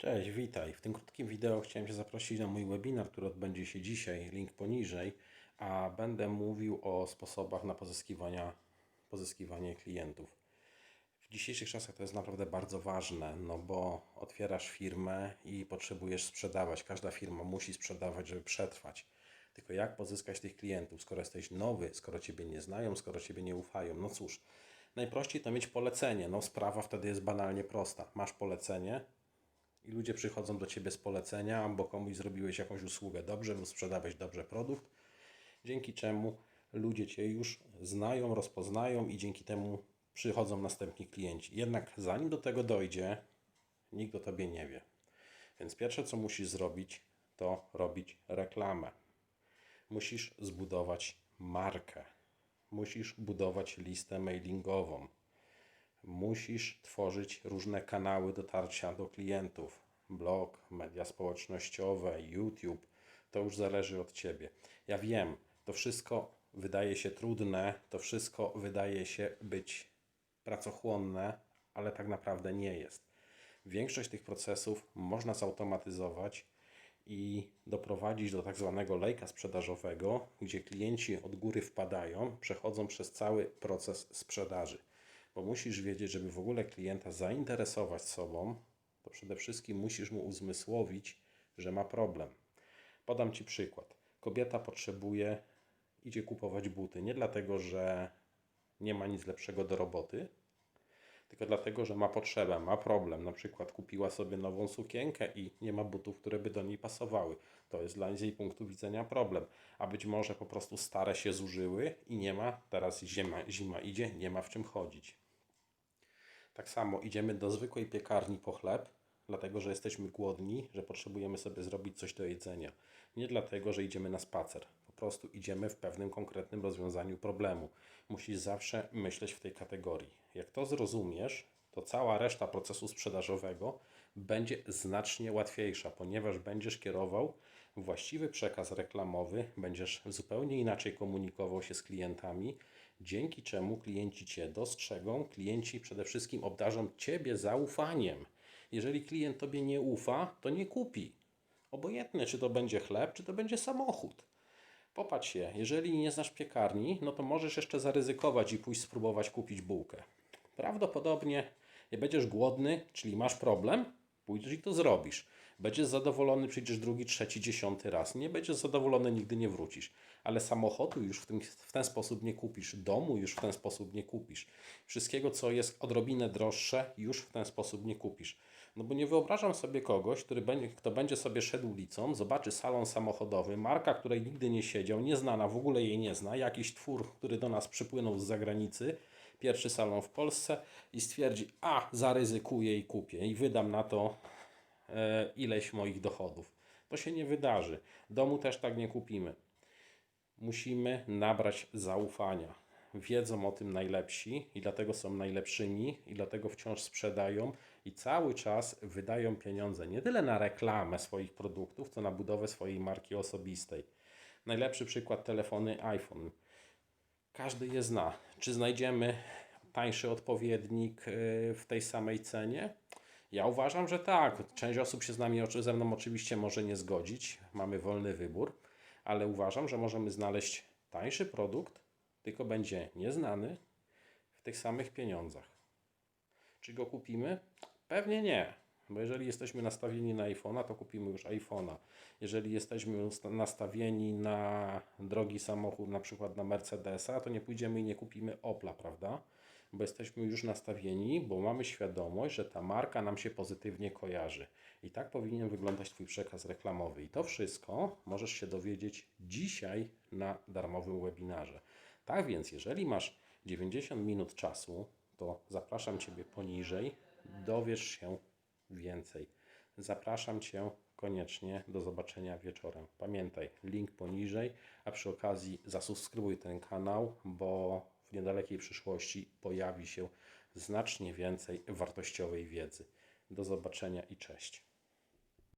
Cześć, witaj. W tym krótkim wideo chciałem Cię zaprosić na mój webinar, który odbędzie się dzisiaj, link poniżej, a będę mówił o sposobach na pozyskiwania, pozyskiwanie klientów. W dzisiejszych czasach to jest naprawdę bardzo ważne, no bo otwierasz firmę i potrzebujesz sprzedawać. Każda firma musi sprzedawać, żeby przetrwać. Tylko jak pozyskać tych klientów, skoro jesteś nowy, skoro Ciebie nie znają, skoro Ciebie nie ufają? No cóż, najprościej to mieć polecenie. No sprawa wtedy jest banalnie prosta. Masz polecenie, i ludzie przychodzą do ciebie z polecenia, bo komuś zrobiłeś jakąś usługę dobrze lub sprzedałeś dobrze produkt, dzięki czemu ludzie cię już znają, rozpoznają i dzięki temu przychodzą następni klienci. Jednak zanim do tego dojdzie, nikt o tobie nie wie. Więc pierwsze, co musisz zrobić, to robić reklamę. Musisz zbudować markę. Musisz budować listę mailingową. Musisz tworzyć różne kanały dotarcia do klientów. Blog, media społecznościowe, YouTube. To już zależy od ciebie. Ja wiem, to wszystko wydaje się trudne, to wszystko wydaje się być pracochłonne, ale tak naprawdę nie jest. Większość tych procesów można zautomatyzować i doprowadzić do tak zwanego lejka sprzedażowego, gdzie klienci od góry wpadają, przechodzą przez cały proces sprzedaży. Bo musisz wiedzieć, żeby w ogóle klienta zainteresować sobą, to przede wszystkim musisz mu uzmysłowić, że ma problem. Podam Ci przykład. Kobieta potrzebuje, idzie kupować buty nie dlatego, że nie ma nic lepszego do roboty, tylko dlatego, że ma potrzebę, ma problem. Na przykład kupiła sobie nową sukienkę i nie ma butów, które by do niej pasowały. To jest dla z jej punktu widzenia problem. A być może po prostu stare się zużyły i nie ma, teraz zima, zima idzie, nie ma w czym chodzić. Tak samo idziemy do zwykłej piekarni po chleb, dlatego że jesteśmy głodni, że potrzebujemy sobie zrobić coś do jedzenia. Nie dlatego, że idziemy na spacer. Po prostu idziemy w pewnym konkretnym rozwiązaniu problemu. Musisz zawsze myśleć w tej kategorii. Jak to zrozumiesz, to cała reszta procesu sprzedażowego będzie znacznie łatwiejsza, ponieważ będziesz kierował właściwy przekaz reklamowy, będziesz zupełnie inaczej komunikował się z klientami, dzięki czemu klienci Cię dostrzegą, klienci przede wszystkim obdarzą Ciebie zaufaniem. Jeżeli klient Tobie nie ufa, to nie kupi. Obojętne, czy to będzie chleb, czy to będzie samochód. Popatrz się, jeżeli nie znasz piekarni, no to możesz jeszcze zaryzykować i pójść spróbować kupić bułkę. Prawdopodobnie nie będziesz głodny, czyli masz problem, pójdziesz i to zrobisz. Będziesz zadowolony, przyjdziesz drugi, trzeci, dziesiąty raz. Nie będziesz zadowolony, nigdy nie wrócisz. Ale samochodu już w, w ten sposób nie kupisz, domu już w ten sposób nie kupisz. Wszystkiego, co jest odrobinę droższe, już w ten sposób nie kupisz. No bo nie wyobrażam sobie kogoś, który będzie, kto będzie sobie szedł ulicą, zobaczy salon samochodowy, marka, której nigdy nie siedział, nieznana, w ogóle jej nie zna, jakiś twór, który do nas przypłynął z zagranicy, pierwszy salon w Polsce i stwierdzi, a zaryzykuję i kupię i wydam na to ileś moich dochodów. To się nie wydarzy. Domu też tak nie kupimy. Musimy nabrać zaufania. Wiedzą o tym najlepsi i dlatego są najlepszymi i dlatego wciąż sprzedają i cały czas wydają pieniądze nie tyle na reklamę swoich produktów, co na budowę swojej marki osobistej. Najlepszy przykład telefony iPhone. Każdy je zna. Czy znajdziemy tańszy odpowiednik y, w tej samej cenie? Ja uważam, że tak. Część osób się z nami, ze mną oczywiście może nie zgodzić. Mamy wolny wybór, ale uważam, że możemy znaleźć tańszy produkt, tylko będzie nieznany w tych samych pieniądzach. Czy go kupimy? Pewnie nie. Bo jeżeli jesteśmy nastawieni na iPhone'a, to kupimy już iPhone'a. Jeżeli jesteśmy nastawieni na drogi samochód, na przykład na Mercedesa, to nie pójdziemy i nie kupimy Opla, prawda? Bo jesteśmy już nastawieni, bo mamy świadomość, że ta marka nam się pozytywnie kojarzy. I tak powinien wyglądać Twój przekaz reklamowy. I to wszystko możesz się dowiedzieć dzisiaj na darmowym webinarze. Tak więc, jeżeli masz 90 minut czasu, to zapraszam Ciebie poniżej, dowiesz się więcej. Zapraszam Cię koniecznie do zobaczenia wieczorem. Pamiętaj, link poniżej, a przy okazji zasubskrybuj ten kanał, bo w niedalekiej przyszłości pojawi się znacznie więcej wartościowej wiedzy. Do zobaczenia i cześć.